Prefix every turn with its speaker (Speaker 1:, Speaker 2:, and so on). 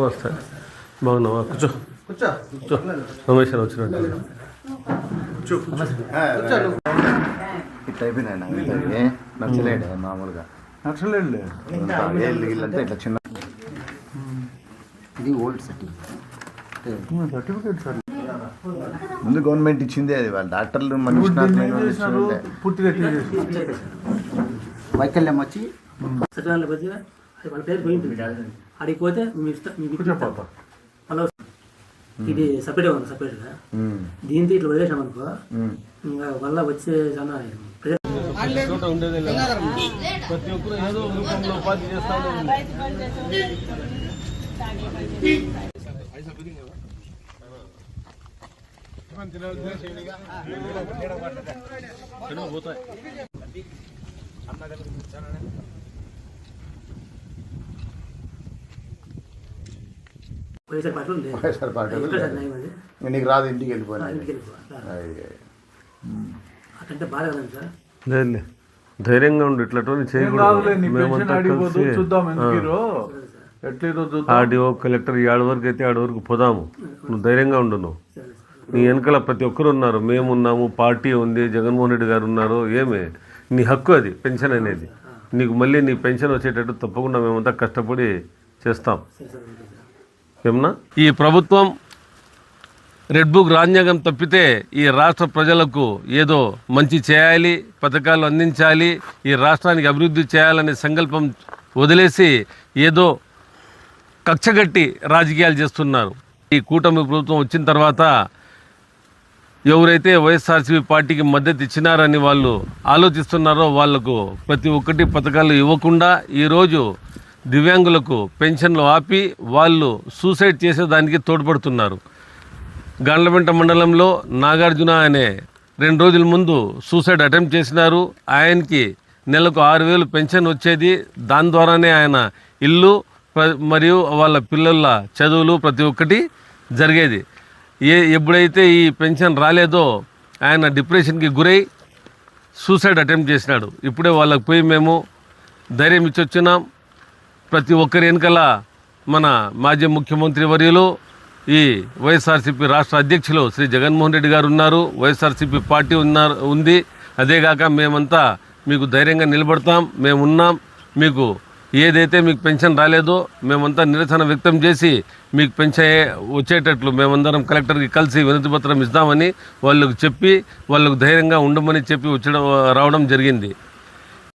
Speaker 1: వస్తా బాగున్నావా? కూర్చో.
Speaker 2: కూర్చో.
Speaker 1: కూర్చో. రమేష్ అని వచ్చినట్టు
Speaker 3: ఇట్లా అయిపోయినాయి నచ్చలేడు మామూలుగా.
Speaker 2: నచ్చలేదు
Speaker 3: ఇంత ఏళ్ళు వీళ్ళంతా ఇట్లా చిన్న
Speaker 4: ఇది ఓల్డ్ సర్టిఫికేట్
Speaker 2: సర్టిఫికేట్ సార్.
Speaker 3: ముందు గవర్నమెంట్ ఇచ్చిందే అది. వాళ్ళు డాక్టర్లు
Speaker 4: వైకల్యం వచ్చి
Speaker 5: అది వాళ్ళ పేరు పోయింది అడిగి పోతే మళ్ళీ ఇది సపరేట్గా ఉంది సపరేట్గా దీంతో ఇట్లా వదిలేసాం అనుకో. ఇంకా వల్ల వచ్చే చాలా
Speaker 1: చోట ఉండేది. ప్రతి ఒక్కరు ఏదో ఒక రూపంలో ఉపాధి. చెడు పోతాయి.
Speaker 5: వైఎస్ఆర్ పార్టీ
Speaker 3: వైఎస్ఆర్ నీకు రాదు ఇంటికి వెళ్ళిపోయినా
Speaker 5: ఇంటికి వెళ్ళిపో. అట్టంటే బాధ కదండి సార్.
Speaker 1: లేదులే ధైర్యంగా ఉండు చేయకూడదు. ఆర్డీఓ కలెక్టర్ ఆడ వరకు అయితే ఆడ వరకు పోదాము. నువ్వు ధైర్యంగా ఉండు నువ్వు. నీ వెనకాల ప్రతి ఒక్కరు ఉన్నారు. మేము ఉన్నాము పార్టీ ఉంది జగన్మోహన్ రెడ్డి గారు ఉన్నారు ఏమే? నీ హక్కు అది పెన్షన్ అనేది. నీకు మళ్ళీ నీ పెన్షన్ వచ్చేటట్టు తప్పకుండా మేమంతా కష్టపడి చేస్తాం. ఏమన్నా? ఈ ప్రభుత్వం రెడ్ బుక్ రాజ్యాంగం తప్పితే ఈ రాష్ట్ర ప్రజలకు ఏదో మంచి చేయాలి పథకాలు అందించాలి ఈ రాష్ట్రానికి అభివృద్ధి చేయాలనే సంకల్పం వదిలేసి ఏదో కక్షగట్టి రాజకీయాలు చేస్తున్నారు. ఈ కూటమి ప్రభుత్వం వచ్చిన తర్వాత ఎవరైతే వైఎస్ఆర్సీపీ పార్టీకి మద్దతు ఇచ్చినారని వాళ్ళు ఆలోచిస్తున్నారో వాళ్ళకు ప్రతి ఒక్కటి పథకాలు ఇవ్వకుండా ఈరోజు దివ్యాంగులకు పెన్షన్లు ఆపి వాళ్ళు సూసైడ్ చేసేదానికి తోడ్పడుతున్నారు. గండ్లబెంట మండలంలో నాగార్జున అనే రెండు రోజుల ముందు సూసైడ్ అటెంప్ట్ చేసినారు. ఆయనకి నెలకు ఆరు వేలు పెన్షన్ వచ్చేది. దాని ద్వారానే ఆయన ఇల్లు ప్ర- మరియు వాళ్ళ పిల్లల చదువులు ప్రతి ఒక్కటి జరిగేది. ఏ ఎప్పుడైతే ఈ పెన్షన్ రాలేదో ఆయన డిప్రెషన్కి గురై సూసైడ్ అటెంప్ట్ చేసినాడు. ఇప్పుడే వాళ్ళకి పోయి మేము ధైర్యం ఇచ్చొచ్చినాం ప్రతి ఒక్కరి వెనుకల మన మాజీ ముఖ్యమంత్రి వర్యులు ఈ వైఎస్ఆర్సీపీ రాష్ట్ర అధ్యక్షులు శ్రీ జగన్మోహన్ రెడ్డి గారు ఉన్నారు వైఎస్ఆర్సీపీ పార్టీ ఉన్నారు ఉంది. అదేగాక మేమంతా మీకు ధైర్యంగా నిలబడతాం మేము ఉన్నాం మీకు ఏదైతే మీకు పెన్షన్ రాలేదో మేమంతా నిరసన వ్యక్తం చేసి మీకు పెన్షన్ వచ్చేటట్లు మేమందరం కలెక్టర్కి కలిసి వినతిపత్రం ఇస్తామని వాళ్ళకు చెప్పి వాళ్ళకు ధైర్యంగా ఉండమని చెప్పి వచ్చడం రావడం జరిగింది.